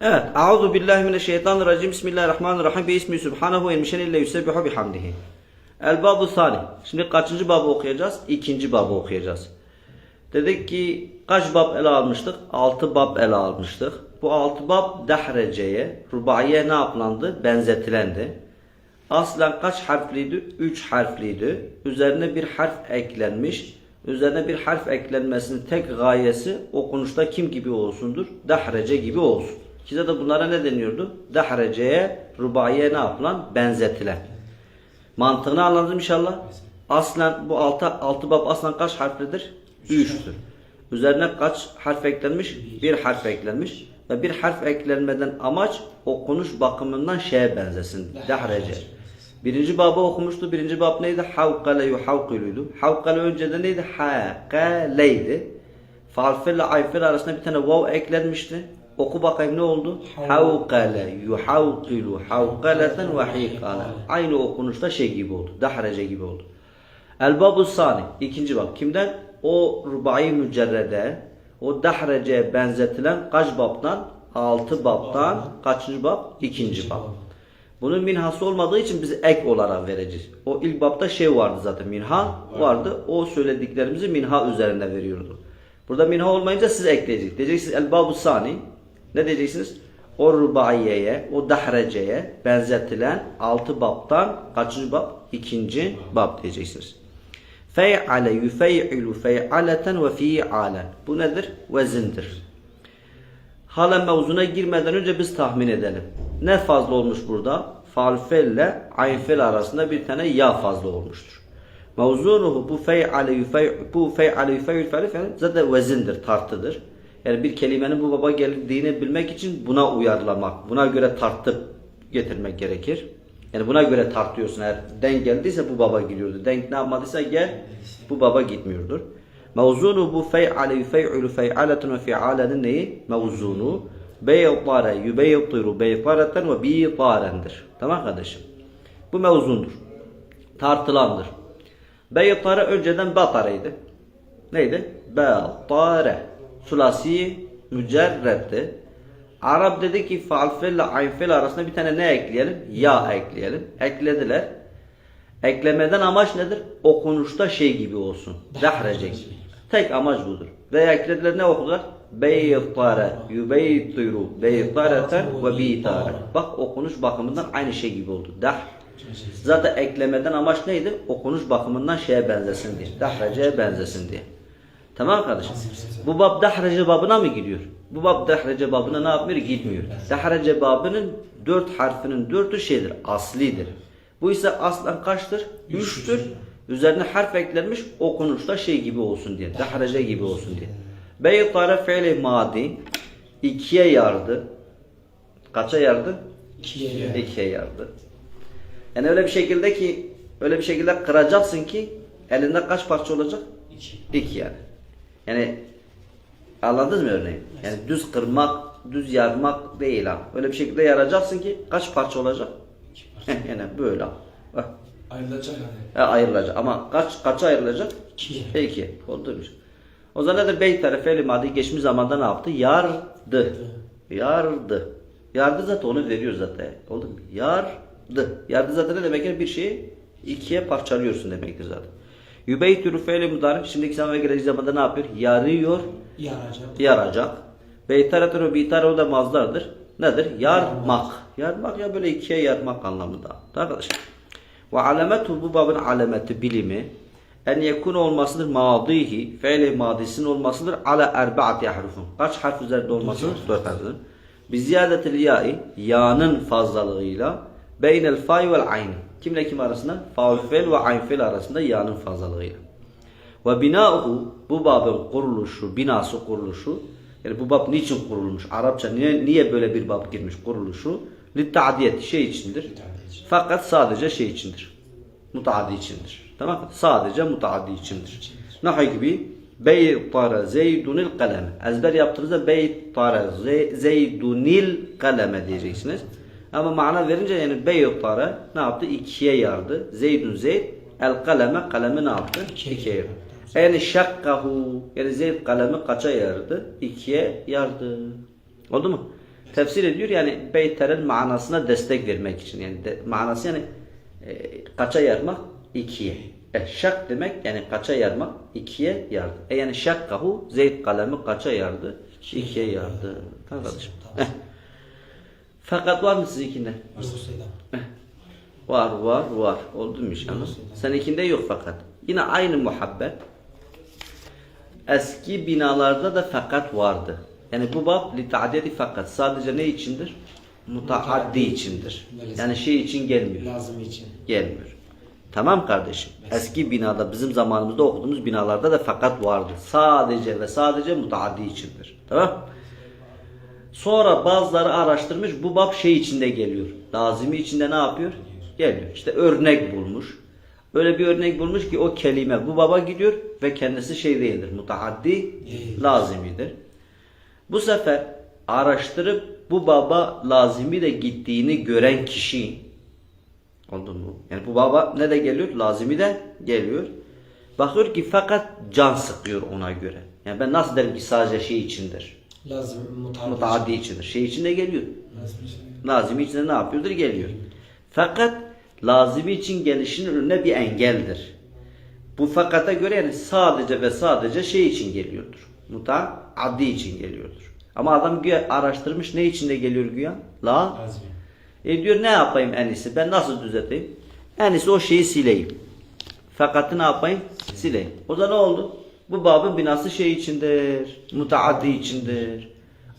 Evet. Euzu billahi mineşşeytanirracim. Bismillahirrahmanirrahim. Bi ismi subhanahu ve müşenille yusebbihu bihamdihi. El babu sani. Şimdi kaçıncı babı okuyacağız? İkinci babı okuyacağız. Dedik ki kaç bab ele almıştık? Altı bab ele almıştık. Bu altı bab dehreceye, rubaiye ne yapılandı? Benzetilendi. Aslen kaç harfliydi? Üç harfliydi. Üzerine bir harf eklenmiş. Üzerine bir harf eklenmesinin tek gayesi okunuşta kim gibi olsundur? Dehrece gibi olsun. Kize de bunlara ne deniyordu? Dehreceye, rubaiye ne yapılan? Benzetilen. Mantığını anladım inşallah. Aslen bu altı, altı bab aslen kaç harflidir? Üçtür. Üzerine kaç harf eklenmiş? Bir harf eklenmiş. Ve bir harf eklenmeden amaç okunuş bakımından şeye benzesin. Dehrece. Birinci babı okumuştu. Birinci bab neydi? Havkale yuhavkiluydu. Havkale önceden neydi? Hakaleydi. Falfil ile ayfil arasında bir tane vav eklenmişti. Oku bakayım ne oldu? Havkale yuhavkilu havkaleten ve hikale. Aynı okunuşta şey gibi oldu. Dahrece gibi oldu. El babu sani. ikinci bab. Kimden? O rubai mücerrede, o dahreceye benzetilen kaç babdan? Altı babdan. Kaçıncı bab? İkinci bab. Bunun minhası olmadığı için biz ek olarak vereceğiz. O ilk babda şey vardı zaten minha vardı. O söylediklerimizi minha üzerinde veriyordu. Burada minha olmayınca siz ekleyeceksiniz. Diyeceksiniz el babu sani. Ne diyeceksiniz? O rubaiyeye, o dahreceye benzetilen altı babtan kaçıncı bab? İkinci bab diyeceksiniz. Fey'ale yufey'ilu fey'aleten ve fi'alen. Bu nedir? Vezindir. Halen mevzuna girmeden önce biz tahmin edelim. Ne fazla olmuş burada? Falfel ile aynfel arasında bir tane ya fazla olmuştur. Mevzunuhu bu fey'ale yufey bu fey'ale fe'li zaten vezindir, tartıdır. Yani bir kelimenin bu baba geldiğini bilmek için buna uyarlamak, buna göre tartıp getirmek gerekir. Yani buna göre tartıyorsun. Eğer denk geldiyse bu baba gidiyordu. Denk ne yapmadıysa gel bu baba gitmiyordur. Mevzunu bu fey'ale yufey'ulu fey'aletun ve fi'alenin neyi? Mevzunu beytare yubeytiru beytareten ve bitarendir. Tamam kardeşim? Bu mevzundur. Tartılandır. Beytare önceden batareydi. Neydi? Batare. Sulasi mücerreddi. Arap dedi ki faalfil ile aynfil arasında bir tane ne ekleyelim? Ya ekleyelim. Eklediler. Eklemeden amaç nedir? Okunuşta şey gibi olsun. Dahrece gibi. Tek amaç budur. Ve eklediler ne okudular? Beytare, yubeytiru, beytareten ve bitare. Bak okunuş bakımından aynı şey gibi oldu. Dahr. Zaten eklemeden amaç neydi? Okunuş bakımından şeye benzesin diye. Dahrece'ye benzesin diye. Tamam kardeşim. Bu bab dahrece babına mı gidiyor? Bu bab dahrece babına ne yapmıyor? Gitmiyor. Dahrece babının dört harfinin dördü şeydir, aslidir. Bu ise aslen kaçtır? Üçtür. Üzerine harf eklenmiş okunuşta şey gibi olsun diye. Dahrece gibi olsun diye. Beytare fiili madi ikiye yardı. Kaça yardı? İkiye. İkiye yardı. Yani öyle bir şekilde ki öyle bir şekilde kıracaksın ki elinde kaç parça olacak? İki. İki yani. Yani anladınız mı örneği? Yani düz kırmak, düz yarmak değil ha. Öyle bir şekilde yaracaksın ki kaç parça olacak? İki parça. yani böyle. Bak. Ayrılacak yani. E, ayrılacak ama kaç kaça ayrılacak? İki. Oldu mu? O zaman nedir? Beyt tarifi fiili madi geçmiş zamanda ne yaptı? Yardı. Yardı. Yardı zaten onu veriyor zaten. Oldu mu? Yardı. Yardı zaten ne demek? Yani bir şeyi ikiye parçalıyorsun demektir zaten. Yübeytürü fiili mudari şimdiki zaman ve gelecek zamanda ne yapıyor? Yarıyor, Yaracak. yaracak. Beytaratür ve bitare o da mazlardır. Nedir? Yarmak. Yarmak ya böyle ikiye yarmak anlamında. Arkadaşlar. Ve alametu bu babın alameti bilimi en yekun olmasıdır madihi fiili madisinin olmasıdır ala erbaati harfun. Kaç harf üzerinde olmasıdır? Dört harfdir. Bi ziyadetil ya'i ya'nın fazlalığıyla beynel fa'y vel ayni. Kimle kim arasında? Fa'ül fiil ve ayn fiil arasında ya'nın fazlalığıyla. Ve binauhu bu babın kuruluşu, binası kuruluşu yani bu bab niçin kurulmuş? Arapça niye, niye böyle bir bab girmiş kuruluşu? Litta'diyet şey içindir. Fakat sadece şey içindir. Mutaaddi içindir. Tamam mı? Sadece mutaaddi içindir. Nahu gibi Beytara zeydunil kaleme. Ezber yaptığınızda beytara ze- zeydunil kaleme diyeceksiniz. Ama mana verince yani beytara ne yaptı? İkiye yardı. Zeydun zeyd el kaleme kalemi ne yaptı? İkiye yardı. Yani şakkahu yani zeyd kalemi kaça yardı? İkiye yardı. Oldu mu? Tefsir ediyor yani beyterin manasına destek vermek için. Yani de, manası yani e, kaça yarmak? ikiye. E, şak demek yani kaça yarmak? ikiye yardı. E yani şakkahu Zeyd kalemi kaça yardı? İkiye yardı. Tamam kardeşim. Fakat var mı sizinkinde? Var var var. Oldu mu inşallah? Seninkinde yok fakat. Yine aynı muhabbet. Eski binalarda da fakat vardı. Yani bu bab li ta'didi fakat. Sadece ne içindir? Mutaaddi içindir. Yani şey için gelmiyor. Lazım için. Gelmiyor. Tamam kardeşim. Eski binada bizim zamanımızda okuduğumuz binalarda da fakat vardı. Sadece ve sadece mutaaddi içindir. Tamam? Sonra bazıları araştırmış bu bab şey içinde geliyor. Lazimi içinde ne yapıyor? Geliyor. İşte örnek bulmuş. Öyle bir örnek bulmuş ki o kelime bu baba gidiyor ve kendisi şey değildir. Mutaaddi Değil. lazimidir. Bu sefer araştırıp bu baba lazimi de gittiğini gören kişi oldu mu? Yani bu baba ne de geliyor? Lazimi de geliyor. Bakıyor ki fakat can sıkıyor ona göre. Yani ben nasıl derim ki sadece şey içindir? Lazım. Mutaaddi içindir. Şey içinde geliyor. Lazım içinde ne yapıyordur? Geliyor. Fakat lazimi için gelişinin önüne bir engeldir. Bu fakata göre yani sadece ve sadece şey için geliyordur. Mutaaddi için geliyordur. Ama adam güya araştırmış ne içinde geliyor güya? La. Lazım. E diyor ne yapayım en iyisi? Ben nasıl düzelteyim? En iyisi o şeyi sileyim. Fakatı ne yapayım? Sileyim. O da ne oldu? Bu babın binası şey içindir. Mutaaddi içindir.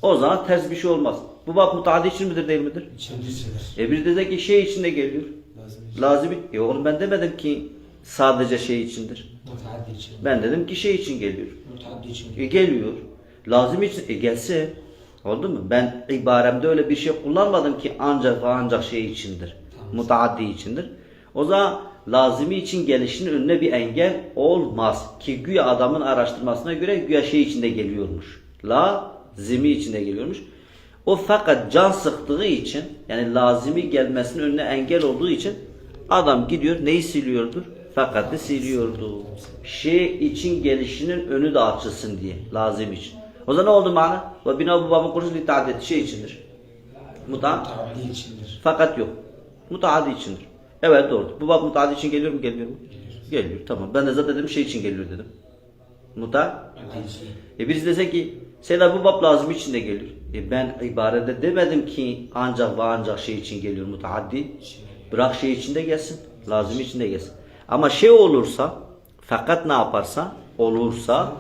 O zaman ters bir şey olmaz. Bu bab mutaaddi için midir değil midir? İçindir. E bir de, ki şey içinde geliyor. Lazım. Lazım. E oğlum ben demedim ki sadece şey içindir. Mutaddi için. Ben dedim ki şey için geliyor. Mutaddi için. E geliyor. Lazım için e gelse oldu mu? Ben ibaremde öyle bir şey kullanmadım ki ancak ve ancak şey içindir. Tamam. Mutaaddi içindir. O zaman lazimi için gelişinin önüne bir engel olmaz. Ki güya adamın araştırmasına göre güya şey içinde geliyormuş. Lazimi içinde geliyormuş. O fakat can sıktığı için yani lazimi gelmesinin önüne engel olduğu için adam gidiyor neyi siliyordur? Fakatı siliyordu. Şey için gelişinin önü de açılsın diye. Lazım için. O zaman ne oldu mana? Ve bina bu babın kurusu li ta'did şey içindir. Muta fakat yok. Mutaaddi içindir. Evet doğru. Bu bab mutaaddi için geliyor mu gelmiyor mu? Geliyor. Tamam. Ben de zaten dedim şey için geliyor dedim. Muta. İçin. E birisi dese ki Seyda bu bab lazım için de geliyor. E ben ibarede demedim ki ancak ve ancak şey için geliyor mutaaddi. Bırak şey içinde gelsin. Lazım içinde gelsin. Ama şey olursa fakat ne yaparsa olursa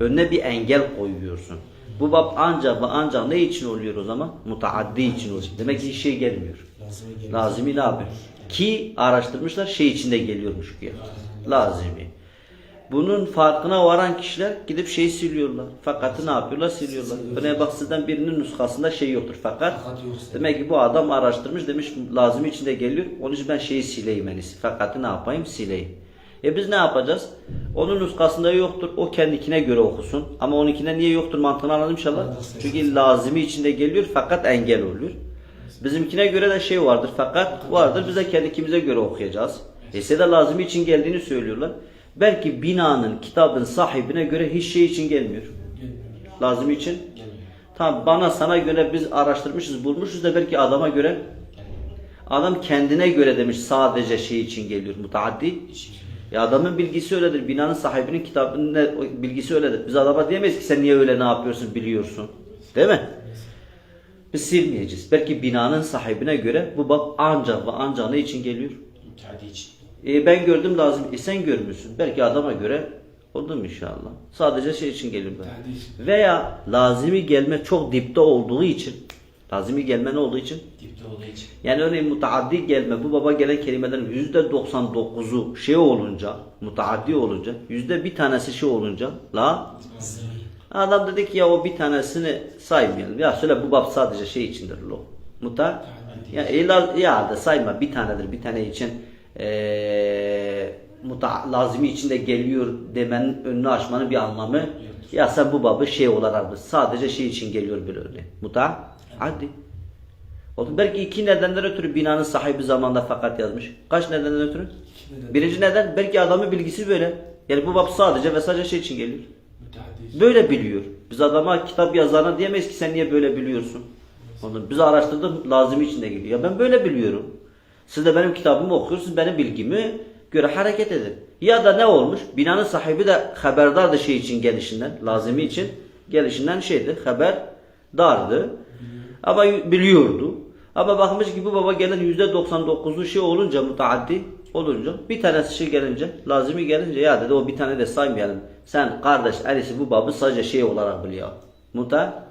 önüne bir engel koyuyorsun. Bu bab ancak ve ancak ne için oluyor o zaman? Mutaaddi için oluyor. Demek ki şey gelmiyor. Lazım için. Lazimi ne yapıyor? Ki araştırmışlar şey içinde geliyormuş güya. Lazimi. Bunun farkına varan kişiler gidip şeyi siliyorlar. Fakatı ne yapıyorlar? Siliyorlar. Örneğin bak sizden birinin nuskasında şey yoktur. Fakat demek ki bu adam araştırmış demiş lazimi içinde geliyor. Onun için ben şeyi sileyim en iyisi. Fakatı ne yapayım? Sileyim. E biz ne yapacağız? Onun nuskasında yoktur. O kendikine göre okusun. Ama onunkine niye yoktur mantığını anladım inşallah. Çünkü lazimi içinde geliyor fakat engel oluyor. Bizimkine göre de şey vardır fakat vardır. Biz de kendimize göre okuyacağız. Ese de lazimi için geldiğini söylüyorlar. Belki binanın, kitabın sahibine göre hiç şey için gelmiyor. Lazimi için. Tamam bana sana göre biz araştırmışız, bulmuşuz da belki adama göre adam kendine göre demiş sadece şey için geliyor. Mutaaddi. Ya adamın bilgisi öyledir. Binanın sahibinin kitabının bilgisi öyledir. Biz adama diyemeyiz ki sen niye öyle ne yapıyorsun biliyorsun. Değil mi? Biz silmeyeceğiz. Belki binanın sahibine göre bu bab ancak ve ancak ne için geliyor? Mutaddi için. E, ben gördüm lazım. E, sen görmüşsün. Belki adama göre oldu mu inşallah. Sadece şey için geliyor. ben. Veya lazimi gelme çok dipte olduğu için lazimi gelme ne olduğu için? Dipte olduğu için. Yani örneğin mutaaddi gelme bu baba gelen kelimelerin yüzde 99'u şey olunca mutaaddi olunca yüzde bir tanesi şey olunca la. Adam dedi ki ya o bir tanesini saymayalım. Ya söyle bu bab sadece şey içindir lo. Muta ya illa ya da sayma bir tanedir bir tane için eee muta lazimi içinde geliyor demenin önünü açmanın bir anlamı ya sen bu babı şey olarak sadece şey için geliyor böyle öyle. Muta hadi. Oğlum belki iki nedenden ötürü binanın sahibi zamanda fakat yazmış. Kaç nedenden ötürü? neden? Birinci neden belki adamın bilgisi böyle. Yani bu bab sadece ve sadece şey için geliyor. Böyle biliyor. Biz adama kitap yazarına diyemeyiz ki sen niye böyle biliyorsun. Onu biz araştırdık lazım içinde geliyor. Ya ben böyle biliyorum. Siz de benim kitabımı okuyorsunuz. Benim bilgimi göre hareket edin. Ya da ne olmuş? Binanın sahibi de haberdardı şey için gelişinden. Lazimi için gelişinden şeydi. Haberdardı. Ama biliyordu. Ama bakmış ki bu baba gelen %99'u şey olunca mutaaddi olunca bir tanesi şey gelince lazimi gelince ya dedi o bir tane de saymayalım. Sen kardeş Ali'si bu babı sadece şey olarak biliyor. Muta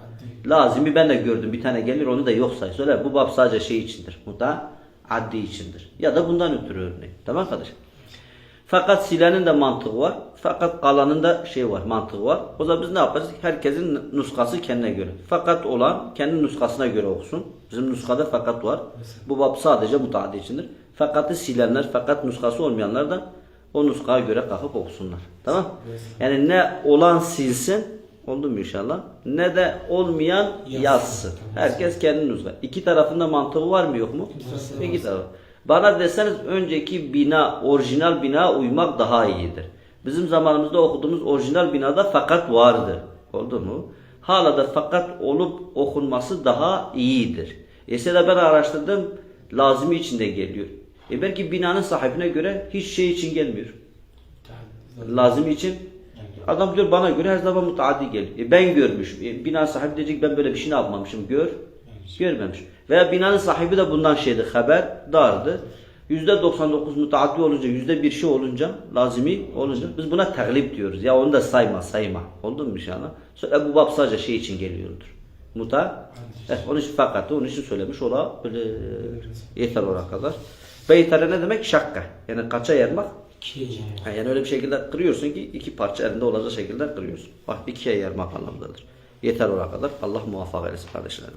lazimi ben de gördüm bir tane gelir onu da yok say. Söyle bu bab sadece şey içindir. Muta addi içindir. Ya da bundan ötürü örneğin. Tamam kardeş? Fakat silenin de mantığı var. Fakat kalanın da şey var, mantığı var. O zaman biz ne yaparız? Herkesin nuskası kendine göre. Fakat olan kendi nuskasına göre okusun. Bizim nuskada fakat var. Bu bab sadece mutaaddi içindir. Fakatı silenler, fakat nuskası olmayanlar da o nuskaya göre kalkıp okusunlar. Tamam? Yani ne olan silsin, oldu mu inşallah? Ne de olmayan Yazsın. yazsın. Herkes kendi nuska. İki tarafında mantığı var mı yok mu? İki taraf. Bana deseniz önceki bina, orijinal bina uymak daha iyidir. Bizim zamanımızda okuduğumuz orijinal binada fakat vardı. Oldu mu? Hala da fakat olup okunması daha iyidir. Mesela ben araştırdım, lazimi içinde geliyor. E belki binanın sahibine göre hiç şey için gelmiyor. Lazimi için adam diyor bana göre her zaman mutaaddi geliyor. E ben görmüş. E bina sahibi diyecek ben böyle bir şey yapmamışım. Gör. Görmemiş. Veya binanın sahibi de bundan şeydi. Haber dardı. %99 mutaaddi olunca, yüzde bir şey olunca, lazimi olunca biz buna teglip diyoruz. Ya onu da sayma, sayma. Oldu mu inşallah? Sonra bu bab sadece şey için geliyordur. Muta, eh, onun için fakatı, onun için söylemiş olabilir. Yeter oraya kadar. Beytare ne demek? Şakka. Yani kaça yarmak? İkiye Ha, yani öyle bir şekilde kırıyorsun ki iki parça elinde olacak şekilde kırıyorsun. Bak ikiye yarmak anlamındadır. Yeter oraya kadar. Allah muvaffak eylesin kardeşlerim.